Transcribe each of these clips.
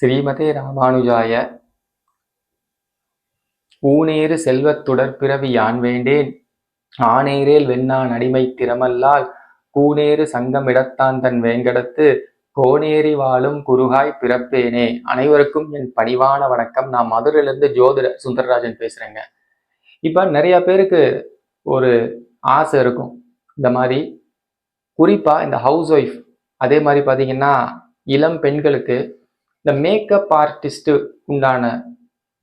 ஸ்ரீமதே ராமானுஜாய. ஊனேறு செல்வத்துடர் பிறவி யான் வேண்டேன்? ஆனேரேல் வெண்ணான் அடிமை திறமல்லால் கூனேறு சங்கமிடத்தான் தன் வேங்கடத்து கோனேறி வாழும் குருகாய் பிறப்பேனே. அனைவருக்கும் என் பணிவான வணக்கம். நான் மதுரையிலிருந்து ஜோதிட சுந்தரராஜன் பேசுறேங்க. இப்ப நிறைய பேருக்கு ஒரு ஆசை இருக்கும். இந்த மாதிரி குறிப்பா இந்த ஹவுஸ் ஒய்ஃப் அதே மாதிரி பாத்தீங்கன்னா இளம் பெண்களுக்கு இந்த மேக்கப் ஆர்டிஸ்ட்டு உண்டான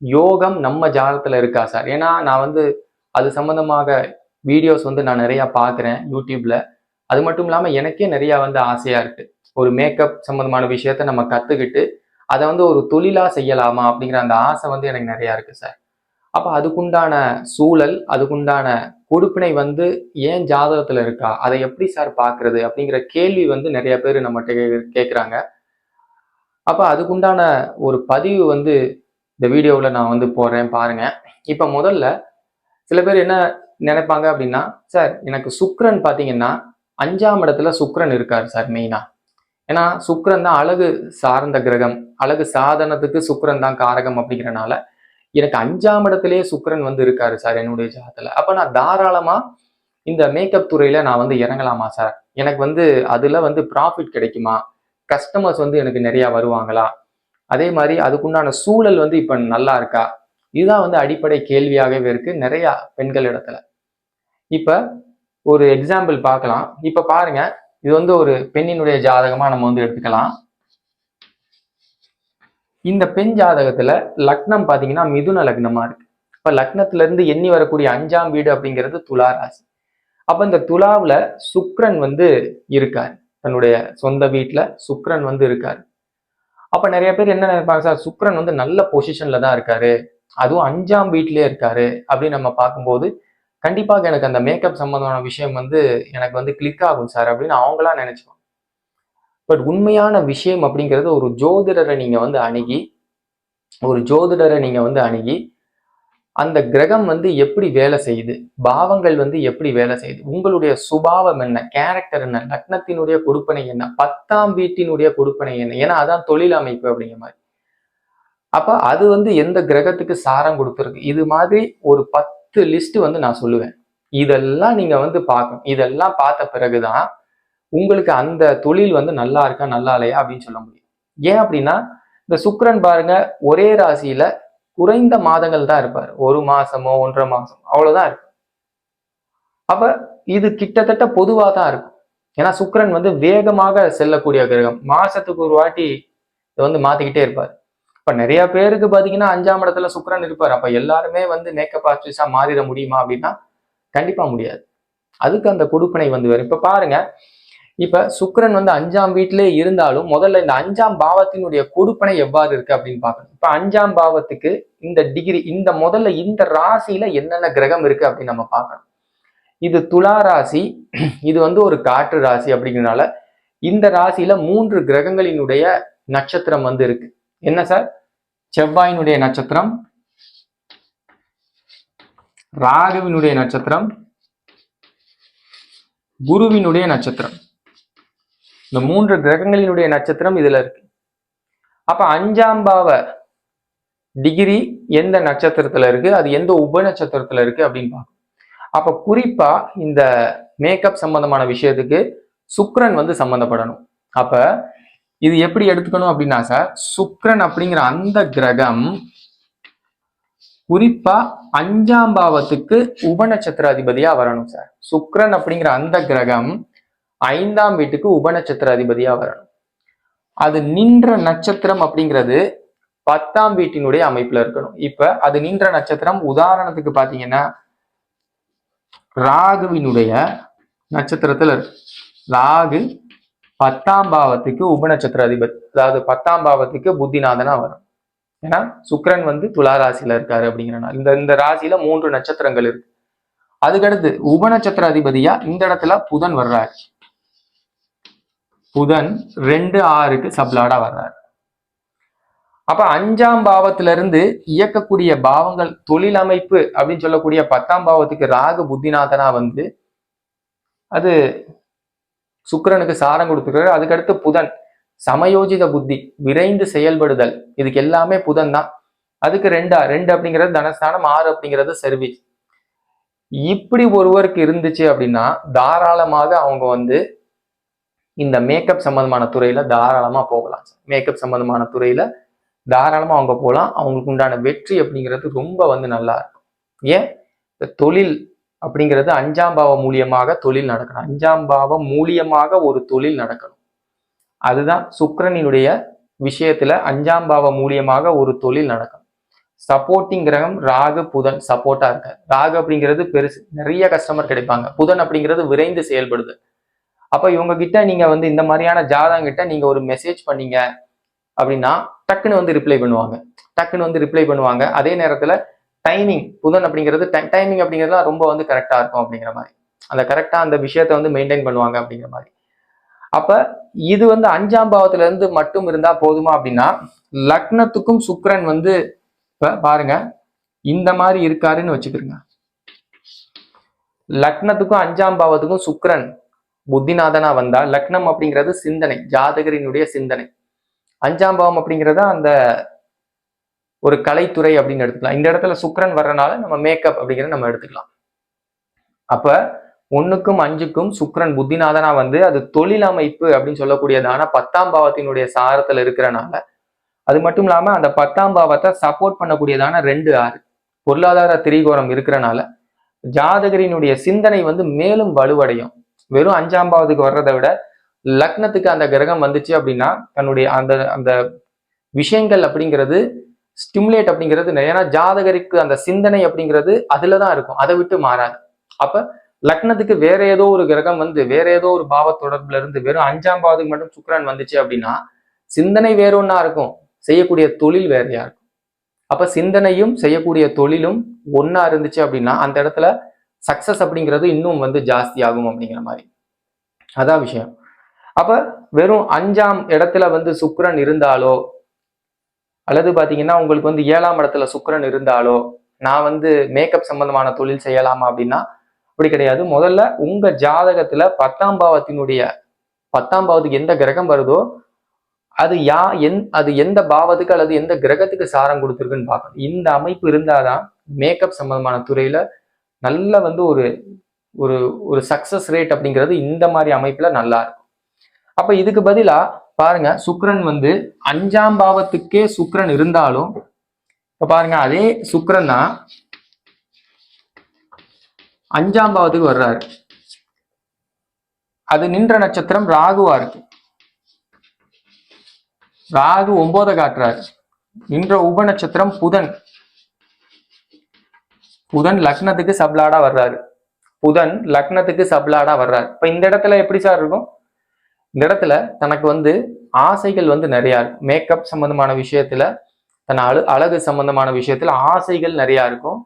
யோகம் நம்ம ஜாதகத்தில் இருக்கா சார்? ஏன்னா நான் வந்து அது சம்மந்தமாக வீடியோஸ் வந்து நான் நிறையா பார்க்குறேன் யூடியூப்பில் அது மட்டும் இல்லாமல் எனக்கே நிறையா வந்து ஆசையாக இருக்குது ஒரு மேக்கப் சம்மந்தமான விஷயத்த நம்ம கற்றுக்கிட்டு அதை வந்து ஒரு தொழிலாக செய்யலாமா அப்படிங்கிற அந்த ஆசை வந்து எனக்கு நிறையா இருக்குது சார். அப்போ அதுக்குண்டான சூழல் அதுக்குண்டான கொடுப்பினை வந்து ஏன் ஜாதகத்தில் இருக்கா அதை எப்படி சார் பார்க்குறது அப்படிங்கிற கேள்வி வந்து நிறைய பேர் நம்மகிட்ட கே- அப்போ அதுக்குண்டான ஒரு பதிவு வந்து இந்த வீடியோவில் நான் வந்து போடுறேன் பாருங்கள் இப்போ முதல்ல சில பேர் என்ன நினைப்பாங்க அப்படின்னா சார் எனக்கு சுக்ரன் பார்த்தீங்கன்னா அஞ்சாம் இடத்துல சுக்ரன் இருக்கார் சார் மெயினாக ஏன்னா சுக்ரன் தான் அழகு சார்ந்த கிரகம். அழகு சாதனத்துக்கு சுக்ரன் தான் காரகம் அப்படிங்கிறனால எனக்கு அஞ்சாம் இடத்துலயே சுக்ரன் வந்து இருக்காரு சார் என்னுடைய ஜாதத்தில் அப்போ நான் தாராளமாக இந்த மேக்கப் துறையில் நான் வந்து இறங்கலாமா சார்? எனக்கு வந்து அதில் வந்து ப்ராஃபிட் கிடைக்குமா? கஸ்டமர்ஸ் வந்து எனக்கு நிறையா வருவாங்களா? அதே மாதிரி அதுக்குண்டான சூழல் வந்து இப்போ நல்லா இருக்கா? இதுதான் வந்து அடிப்படை கேள்வியாகவே இருக்குது நிறையா பெண்கள் இடத்துல. இப்போ ஒரு எக்ஸாம்பிள் பார்க்கலாம். இப்போ பாருங்க இது வந்து ஒரு பெண்ணினுடைய ஜாதகமாக நம்ம வந்து எடுத்துக்கலாம். இந்த பெண் ஜாதகத்துல லக்னம் பார்த்தீங்கன்னா மிதுன லக்னமா இருக்கு. இப்போ லக்னத்துல இருந்து எண்ணி வரக்கூடிய அஞ்சாம் வீடு அப்படிங்கிறது துலா ராசி அப்போ இந்த துலாவில் சுக்ரன் வந்து இருக்கார். தன்னுடைய சொந்த வீட்டில் சுக்ரன் வந்து இருக்கார். அப்போ நிறைய பேர் என்ன நினைப்பாங்க சார் சுக்ரன் வந்து நல்ல பொசிஷனில் தான் இருக்காரு. அதுவும் அஞ்சாம் வீட்லேயே இருக்காரு. அப்படின்னு நம்ம பார்க்கும்போது கண்டிப்பாக எனக்கு அந்த மேக்கப் சம்மந்தமான விஷயம் வந்து எனக்கு வந்து கிளிக் ஆகும் சார் அப்படின்னு அவங்களா நினைச்சுப்பாங்க பட் உண்மையான விஷயம் அப்படிங்கிறது ஒரு ஜோதிடரை நீங்கள் வந்து அணுகி ஒரு ஜோதிடரை நீங்கள் வந்து அணுகி அந்த கிரகம் வந்து எப்படி வேலை செய்யுது? பாவங்கள் வந்து எப்படி வேலை செய்யுது? உங்களுடைய சுபாவம் என்ன? கேரக்டர் என்ன? லக்னத்தினுடைய கொடுப்பனை என்ன? பத்தாம் வீட்டினுடைய கொடுப்பனை என்ன? ஏன்னா அதான் தொழில் அமைப்பு அப்படிங்கிற மாதிரி. அப்ப அது வந்து எந்த கிரகத்துக்கு சாரம் கொடுத்துருக்கு? இது மாதிரி ஒரு பத்து லிஸ்ட் வந்து நான் சொல்லுவேன். இதெல்லாம் நீங்க வந்து பார்க்கணும். இதெல்லாம் பார்த்த பிறகுதான் உங்களுக்கு அந்த தொழில் வந்து நல்லா இருக்கா நல்லா இல்லையா அப்படின்னு சொல்ல முடியும். ஏன் அப்படின்னா இந்த சுக்கரன் பாருங்க ஒரே ராசியில குறைந்த மாதங்கள் தான் இருப்பார். ஒரு மாசமோ ஒன்றரை மாசம் அவ்வளவுதான் இருக்கும். அப்ப இது கிட்டத்தட்ட பொதுவா தான் இருக்கும். ஏன்னா சுக்கரன் வந்து வேகமாக செல்லக்கூடிய கிரகம். மாசத்துக்கு ஒரு வாட்டி இதை வந்து மாத்திக்கிட்டே இருப்பார். இப்ப நிறைய பேருக்கு பாத்தீங்கன்னா அஞ்சாம் இடத்துல சுக்கரன் இருப்பார். அப்ப எல்லாருமே வந்து மேக்கப் ஆர்டிஸ்டா மாறிட முடியுமா அப்படின்னா கண்டிப்பா முடியாது. அதுக்கு அந்த கொடுப்பனை வந்து வரும் இப்ப பாருங்க இப்ப சுக்கரன் வந்து அஞ்சாம் வீட்டிலே இருந்தாலும் முதல்ல இந்த அஞ்சாம் பாவத்தினுடைய கொடுப்பனை எவ்வாறு இருக்கு அப்படின்னு பார்க்கணும். இப்ப அஞ்சாம் பாவத்துக்கு இந்த டிகிரி இந்த முதல்ல இந்த ராசியில என்னென்ன கிரகம் இருக்கு அப்படின்னு நம்ம பார்க்கணும். இது துலா ராசி இது வந்து ஒரு காற்று ராசி அப்படிங்கிறனால இந்த ராசியில மூன்று கிரகங்களினுடைய நட்சத்திரம் வந்து இருக்கு. என்ன சார்? செவ்வாயினுடைய நட்சத்திரம் ராகுவினுடைய நட்சத்திரம் குருவினுடைய நட்சத்திரம். இந்த மூன்று கிரகங்களினுடைய நட்சத்திரம் இதுல இருக்கு. அப்ப அஞ்சாம் பாவ டிகிரி எந்த நட்சத்திரத்துல இருக்கு? அது எந்த உப நட்சத்திரத்துல இருக்கு அப்படின்னு பார்க்கணும். அப்ப குறிப்பா இந்த மேக்கப் சம்பந்தமான விஷயத்துக்கு சுக்ரன் வந்து சம்பந்தப்படணும். அப்ப இது எப்படி எடுத்துக்கணும் அப்படின்னா சார் சுக்ரன் அப்படிங்கிற அந்த கிரகம் குறிப்பா அஞ்சாம் பாவத்துக்கு உப நட்சத்திராதிபதியா வரணும் சார். சுக்ரன் அப்படிங்கிற அந்த கிரகம் ஐந்தாம் வீட்டுக்கு உபநட்சத்திர அதிபதியா வரணும். அது நின்ற நட்சத்திரம் அப்படிங்கிறது பத்தாம் வீட்டினுடைய அமைப்புல இருக்கணும். இப்ப அது நின்ற நட்சத்திரம் உதாரணத்துக்கு பாத்தீங்கன்னா ராகுவினுடைய நட்சத்திரத்துல இருக்கு. ராகு பத்தாம் பாவத்துக்கு உபநட்சத்திர அதிபதி அதாவது பத்தாம் பாவத்துக்கு புத்திநாதனா வரும். ஏன்னா சுக்கரன் வந்து துலா ராசியில இருக்காரு அப்படிங்கிறனால. இந்த இந்த ராசியில மூன்று நட்சத்திரங்கள் இருக்கு. அதுக்கடுத்து உபநட்சத்திர அதிபதியா இந்த இடத்துல புதன் வர்றாரு. புதன் ரெண்டு ஆறுக்கு சப்லாடா வர்றார். அப்ப அஞ்சாம் பாவத்திலிருந்து இயக்கக்கூடிய பாவங்கள் தொழில் அமைப்பு அப்படின்னு சொல்லக்கூடிய பத்தாம் பாவத்துக்கு ராகு புத்திநாதனா வந்து அது சுக்கரனுக்கு சாரம் கொடுத்துருக்காரு. அதுக்கடுத்து புதன் சமயோஜித புத்தி விரைந்து செயல்படுதல் இதுக்கு எல்லாமே புதன் தான். அதுக்கு ரெண்டா ரெண்டு அப்படிங்கிறது தனஸ்தானம் ஆறு அப்படிங்கிறது சர்வீஸ் இப்படி ஒருவருக்கு இருந்துச்சு அப்படின்னா தாராளமாக அவங்க வந்து இந்த மேக்கப் சம்பந்தமான துறையில தாராளமா போகலாம். மேக்கப் சம்பந்தமான துறையில தாராளமா அவங்க போகலாம் அவங்களுக்கு உண்டான வெற்றி அப்படிங்கிறது ரொம்ப வந்து நல்லா இருக்கும். ஏன்? இந்த தொழில் அப்படிங்கிறது அஞ்சாம் பாவம் மூலியமாக தொழில் நடக்கணும். அஞ்சாம் பாவம் மூலியமாக ஒரு தொழில் நடக்கணும். அதுதான் சுக்கரனினுடைய விஷயத்துல அஞ்சாம் பாவம் மூலியமாக ஒரு தொழில் நடக்கணும். சப்போர்ட்டிங் கிரகம் ராகு புதன் சப்போர்ட்டா இருக்காது ராகு அப்படிங்கிறது பெருசு நிறைய கஸ்டமர் கிடைப்பாங்க. புதன் அப்படிங்கிறது விரைந்து செயல்படுது. அப்போ இவங்க கிட்ட நீங்க வந்து இந்த மாதிரியான ஜாதகம் கிட்ட நீங்க ஒரு மெசேஜ் பண்ணீங்க அப்படின்னா டக்குன்னு வந்து ரிப்ளை பண்ணுவாங்க. டக்குன்னு வந்து ரிப்ளை பண்ணுவாங்க. அதே நேரத்தில் டைமிங் புதன் அப்படிங்கிறது டைமிங் அப்படிங்கிறதுலாம் ரொம்ப வந்து கரெக்டாக இருக்கும் அப்படிங்கிற மாதிரி. அந்த கரெக்டாக அந்த விஷயத்த வந்து மெயின்டைன் பண்ணுவாங்க அப்படிங்கிற மாதிரி. அப்ப இது வந்து அஞ்சாம் பாவத்துல இருந்து மட்டும் இருந்தால் போதுமா அப்படின்னா லக்னத்துக்கும் சுக்ரன் வந்து இப்போ பாருங்க இந்த மாதிரி இருக்காருன்னு வச்சுக்கிறோங்க லக்னத்துக்கும் அஞ்சாம் பாவத்துக்கும் சுக்ரன் புத்திநாதனா வந்தா லக்னம் அப்படிங்கிறது சிந்தனை ஜாதகரினுடைய சிந்தனை. அஞ்சாம் பாவம் அப்படிங்கிறத அந்த ஒரு கலைத்துறை அப்படின்னு எடுத்துக்கலாம். இந்த இடத்துல சுக்கரன் வர்றனால நம்ம மேக்கப் அப்படிங்கிறத நம்ம எடுத்துக்கலாம். அப்ப ஒண்ணுக்கும் அஞ்சுக்கும் சுக்கரன் புத்திநாதனா வந்து அது தொழில் அமைப்பு அப்படின்னு சொல்லக்கூடியதான பத்தாம் பாவத்தினுடைய சாரத்துல இருக்கிறனால அது மட்டும் இல்லாம அந்த பத்தாம் பாவத்தை சப்போர்ட் பண்ணக்கூடியதான ரெண்டு ஆறு. பொருளாதார திரிகோணம் இருக்கிறனால ஜாதகரினுடைய சிந்தனை வந்து மேலும் வலுவடையும். வெறும் அஞ்சாம் பாவத்துக்கு வர்றதை விட லக்னத்துக்கு அந்த கிரகம் வந்துச்சு அப்படின்னா தன்னுடைய அந்த அந்த விஷயங்கள் அப்படிங்கிறது ஸ்டிமுலேட் அப்படிங்கிறது ஏன்னா ஜாதகருக்கு அந்த சிந்தனை அப்படிங்கிறது அதுல தான் இருக்கும். அதை விட்டு மாறாது. அப்ப லக்னத்துக்கு வேற ஏதோ ஒரு கிரகம் வந்து வேற ஏதோ ஒரு பாவ தொடர்புல இருந்து வெறும் அஞ்சாம் பாவத்துக்கு மட்டும் சுக்கரன் வந்துச்சு அப்படின்னா சிந்தனை வேற ஒன்னா இருக்கும். செய்யக்கூடிய தொழில் வேறையா இருக்கும். அப்ப சிந்தனையும் செய்யக்கூடிய தொழிலும் ஒன்னா இருந்துச்சு அப்படின்னா அந்த இடத்துல சக்ஸஸ் அப்படிங்கிறது இன்னும் வந்து ஜாஸ்தி ஆகும் அப்படிங்கிற மாதிரி. அதான் விஷயம். அப்ப வெறும் அஞ்சாம் இடத்துல வந்து சுக்கரன் இருந்தாலோ அல்லது பாத்தீங்கன்னா உங்களுக்கு வந்து ஏழாம் இடத்துல சுக்கரன் இருந்தாலோ நான் வந்து மேக்கப் சம்பந்தமான தொழில் செய்யலாமா அப்படின்னா அப்படி கிடையாது. முதல்ல உங்க ஜாதகத்துல பத்தாம் பாவத்தினுடைய பத்தாம் பாவத்துக்கு எந்த கிரகம் வருதோ அது யா எந் அது எந்த பாவத்துக்கு அல்லது எந்த கிரகத்துக்கு சாரம் கொடுத்துருக்குன்னு பார்க்கணும். இந்த அமைப்பு இருந்தாதான் மேக்கப் சம்பந்தமான துறையில நல்ல வந்து ஒரு ஒரு ஒரு சக்சஸ் ரேட் அப்படிங்கிறது இந்த மாதிரி அமைப்புல நல்லா இருக்கும். அப்போ இதுக்கு பதிலா பாருங்க சுக்ரன் வந்து அஞ்சாம் பாவத்துக்கே சுக்ரன் இருந்தாலும் இப்போ பாருங்க அதே சுக்ரன் தான் அஞ்சாம் பாவத்துக்கு வர்றாரு. அது நின்ற நட்சத்திரம் ராகுவா இருக்கு. ராகு ஒன்பதை காட்டுறாரு. நின்ற உப நட்சத்திரம் புதன். புதன் லக்னத்துக்கு சப்லாடா வர்றாரு. புதன் லக்னத்துக்கு சப்லாடா வர்றாரு. இப்போ இந்த இடத்துல எப்படி சார் இருக்கும்? இந்த இடத்துல தனக்கு வந்து ஆசைகள் வந்து நிறையா இருக்கும் மேக்கப் சம்பந்தமான விஷயத்துல தன் அழு அழகு சம்பந்தமான விஷயத்துல ஆசைகள் நிறையா இருக்கும்.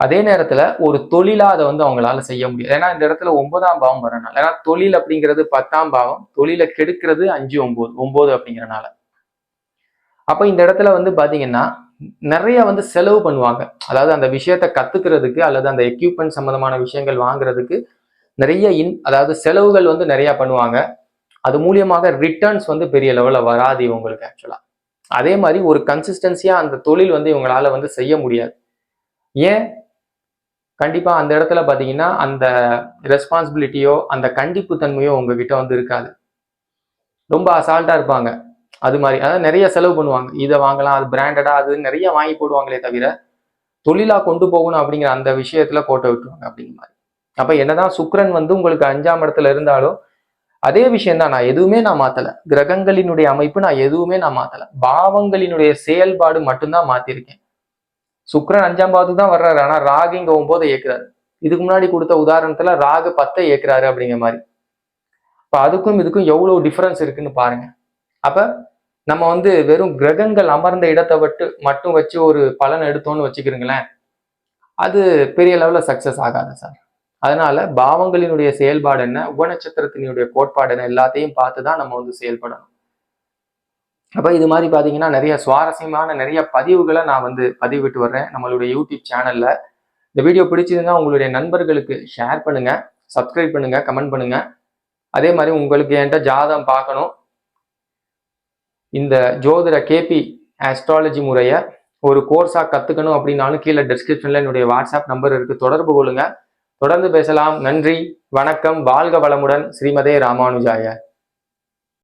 அதே நேரத்துல ஒரு தொழிலா அதை வந்து அவங்களால செய்ய முடியாது. ஏன்னா இந்த இடத்துல ஒன்பதாம் பாவம் வரனால ஏன்னா தொழில் அப்படிங்கிறது பத்தாம் பாவம் தொழிலை கெடுக்கிறது அஞ்சு ஒன்பது ஒன்பது அப்படிங்கிறனால. அப்ப இந்த இடத்துல வந்து பாத்தீங்கன்னா நிறைய வந்து செலவு பண்ணுவாங்க. அதாவது அந்த விஷயத்த கத்துக்கிறதுக்கு அல்லது அந்த எக்யூப்மெண்ட் சம்மந்தமான விஷயங்கள் வாங்குறதுக்கு நிறைய இன் அதாவது செலவுகள் வந்து நிறைய பண்ணுவாங்க. அது மூலியமாக ரிட்டர்ன்ஸ் வந்து பெரிய லெவலில் வராது இவங்களுக்கு ஆக்சுவலா அதே மாதிரி ஒரு கன்சிஸ்டன்சியாக அந்த தொழில் வந்து இவங்களால வந்து செய்ய முடியாது. ஏன்? கண்டிப்பா அந்த இடத்துல பாத்தீங்கன்னா அந்த ரெஸ்பான்சிபிலிட்டியோ அந்த கண்டிப்பு தன்மையோ உங்ககிட்ட வந்து இருக்காது. ரொம்ப அசால்ட்டா இருப்பாங்க. அது மாதிரி. அதாவது நிறைய செலவு பண்ணுவாங்க. இதை வாங்கலாம் அது பிராண்டடா அது நிறைய வாங்கி போடுவாங்களே தவிர தொழிலா கொண்டு போகணும் அப்படிங்கிற அந்த விஷயத்துல கோட்டை விட்டுருவாங்க அப்படிங்கிற மாதிரி. அப்ப என்னதான் சுக்ரன் வந்து உங்களுக்கு அஞ்சாம் இடத்துல இருந்தாலும் அதே விஷயம் தான். நான் எதுவுமே நான் மாத்தல. கிரகங்களினுடைய அமைப்பு நான் எதுவுமே நான் மாத்தல. பாவங்களினுடைய செயல்பாடு மட்டும்தான் மாத்திருக்கேன். சுக்ரன் அஞ்சாம் பாவத்துக்கு தான் வர்றாரு. ஆனா ராகு இங்க ஒன்பதை ஏக்குறாரு இதுக்கு முன்னாடி கொடுத்த உதாரணத்துல ராகு பத்தை ஏக்குறாரு அப்படிங்கிற மாதிரி. இப்போ அதுக்கும் இதுக்கும் எவ்வளவு டிஃபரன்ஸ் இருக்குன்னு பாருங்க. அப்ப நம்ம வந்து வெறும் கிரகங்கள் அமர்ந்த இடத்தை விட்டு மட்டும் வச்சு ஒரு பலன் எடுத்தோம்னு வச்சுக்கிறீங்களேன் அது பெரிய லெவலில் சக்ஸஸ் ஆகாது சார் அதனால பாவங்களினுடைய செயல்பாடு என்ன உபநட்சத்திரத்தினுடைய கோட்பாடு என்ன எல்லாத்தையும் பார்த்து தான் நம்ம வந்து செயல்படணும். அப்போ இது மாதிரி பார்த்தீங்கன்னா நிறைய சுவாரஸ்யமான நிறைய பதிவுகளை நான் வந்து பதிவிட்டு வர்றேன். நம்மளுடைய யூடியூப் சேனலில் இந்த வீடியோ பிடிச்சதுன்னா உங்களுடைய நண்பர்களுக்கு ஷேர் பண்ணுங்கள் சப்ஸ்கிரைப் பண்ணுங்கள் கமெண்ட் பண்ணுங்கள் அதே மாதிரி உங்களுக்கு என்கிட்ட ஜாதகம் பார்க்கணும். இந்த ஜோதிட கேபி ஆஸ்ட்ராலஜி முறையை ஒரு கோர்ஸாக கற்றுக்கணும் அப்படின்னாலும் கீழே டிஸ்கிரிப்ஷனில் என்னுடைய வாட்ஸ்அப் நம்பர் இருக்குது தொடர்பு கொள்ளுங்கள் தொடர்ந்து பேசலாம். நன்றி. வணக்கம். வாழ்க வளமுடன். ஸ்ரீமதே ராமானுஜாய.